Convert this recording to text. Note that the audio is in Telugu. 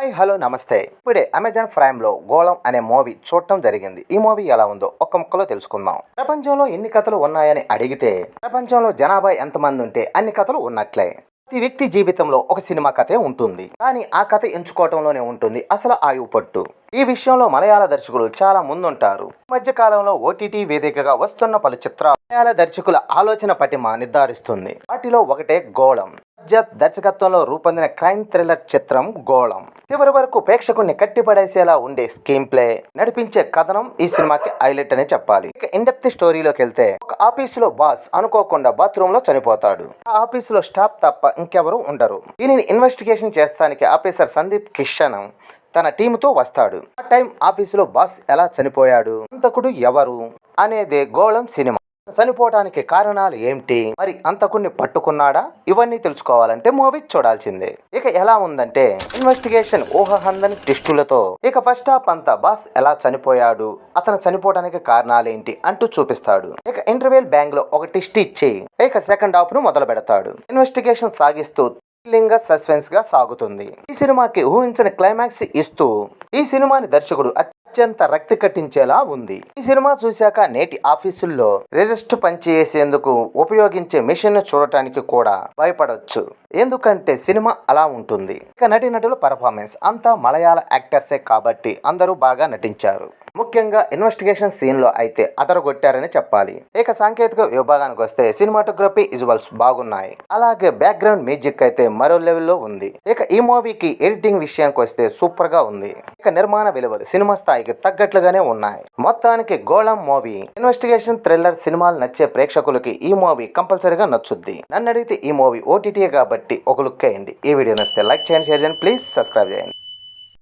హాయ్ హలో నమస్తే. ఇప్పుడే అమెజాన్ ప్రైమ్లో గోళం అనే మూవీ చూడటం జరిగింది. ఈ మూవీ ఎలా ఉందో ఒక్క ముక్కలో తెలుసుకుందాం. ప్రపంచంలో ఎన్ని కథలు ఉన్నాయని అడిగితే ప్రపంచంలో జనాభా ఎంతమంది ఉంటే అన్ని కథలు ఉన్నట్లే. ప్రతి వ్యక్తి జీవితంలో ఒక సినిమా కథే ఉంటుంది. కానీ ఆ కథ ఎంచుకోవటంలోనే ఉంటుంది అసలు ఆయువు పట్టు. ఈ విషయంలో మలయాళ దర్శకులు చాలా ముందుంటారు. ఈ మధ్య కాలంలో ఓటీటీ వేదికగా వస్తున్న పలు చిత్రాలు మలయాళ దర్శకుల ఆలోచన పటిమ నిర్ధారిస్తుంది. వాటిలో ఒకటే గోళం. సజ్జత్ దర్శకత్వంలో రూపొందిన క్రైమ్ థ్రిల్లర్ చిత్రం గోళం. చివరి వరకు ప్రేక్షకుడిని కట్టిపడేసేలా ఉండే స్క్రీన్ ప్లే నడిపించే కథనం ఈ సినిమాకి హైలైట్ అనే చెప్పాలి. ఇక ఇండెప్త్ స్టోరీలోకి వెళ్తే ఒక ఆఫీసులో బాస్ అనుకోకుండా బాత్రూమ్లో చనిపోతాడు. ఆ ఆఫీసులో స్టాఫ్ తప్ప ఇంకెవరూ ఉండరు. దీనిని ఇన్వెస్టిగేషన్ చేస్తానికి ఆఫీసర్ సందీప్ కిషన్ తన టీముతో వస్తాడు. ఆ టైం ఆఫీసులో బాస్ ఎలా చనిపోయాడు? అంతకుడు ఎవరు? అనేదే గోళం సినిమా. చనిపోవడానికి కారణాలు ఏమిటి? మరి అంతకుణ్ణి పట్టుకున్నాడా? ఇవన్నీ తెలుసుకోవాలంటే మూవీ చూడాల్సిందే. ఇక ఎలా ఉందంటే ఇన్వెస్టిగేషన్ ఊహహందని టిస్టులతో ఇక ఫస్ట్ హాఫ్ అంతా బాస్ ఎలా చనిపోయాడు? అతను చనిపోవడానికి కారణాలేంటి? అంటూ చూపిస్తాడు. ఇక ఇంటర్వెల్ బ్యాంక్లో ఒక టిస్ట్ ఇచ్చి ఇక సెకండ్ హాఫ్ను మొదలు పెడతాడు ఇన్వెస్టిగేషన్ సాగిస్తూ లింగ సస్పెన్స్గా సాగుతుంది. ఈ సినిమాకి ఊహించిన క్లైమాక్స్ ఇస్తూ ఈ సినిమాని దర్శకుడు అత్యంత రక్తి కట్టించేలా ఉంది. ఈ సినిమా చూశాక నేటి ఆఫీసుల్లో రిజిస్ట్ పనిచేసేందుకు ఉపయోగించే మిషన్ చూడటానికి కూడా భయపడవచ్చు ఎందుకంటే సినిమా అలా ఉంటుంది. ఇక నటి నటుల పర్ఫార్మెన్స్ అంతా మలయాళ యాక్టర్సే కాబట్టి అందరూ బాగా నటించారు. ముఖ్యంగా ఇన్వెస్టిగేషన్ సీన్లో అయితే అదరగొట్టారని చెప్పాలి. ఇక సాంకేతిక విభాగానికి వస్తే సినిమాటోగ్రఫీ విజువల్స్ బాగున్నాయి. అలాగే బ్యాక్గ్రౌండ్ మ్యూజిక్ అయితే మరో లెవెల్లో ఉంది. ఇక ఈ మూవీకి ఎడిటింగ్ విషయానికి వస్తే సూపర్గా ఉంది. ఇక నిర్మాణ విలువలు సినిమా స్థాయికి తగ్గట్లుగానే ఉన్నాయి. మొత్తానికి గోళం మూవీ. ఇన్వెస్టిగేషన్ థ్రిల్లర్ సినిమాలు నచ్చే ప్రేక్షకులకి ఈ మూవీ కంపల్సరీగా నచ్చుద్ది. నన్ను అడిగితే ఈ మూవీ ఓటీటీ కాబట్టి ఒక లుక్ అయ్యింది ఈ వీడియో నచ్చితే లైక్ చేయండి షేర్ చేయండి ప్లీజ్ సబ్స్క్రైబ్ చేయండి.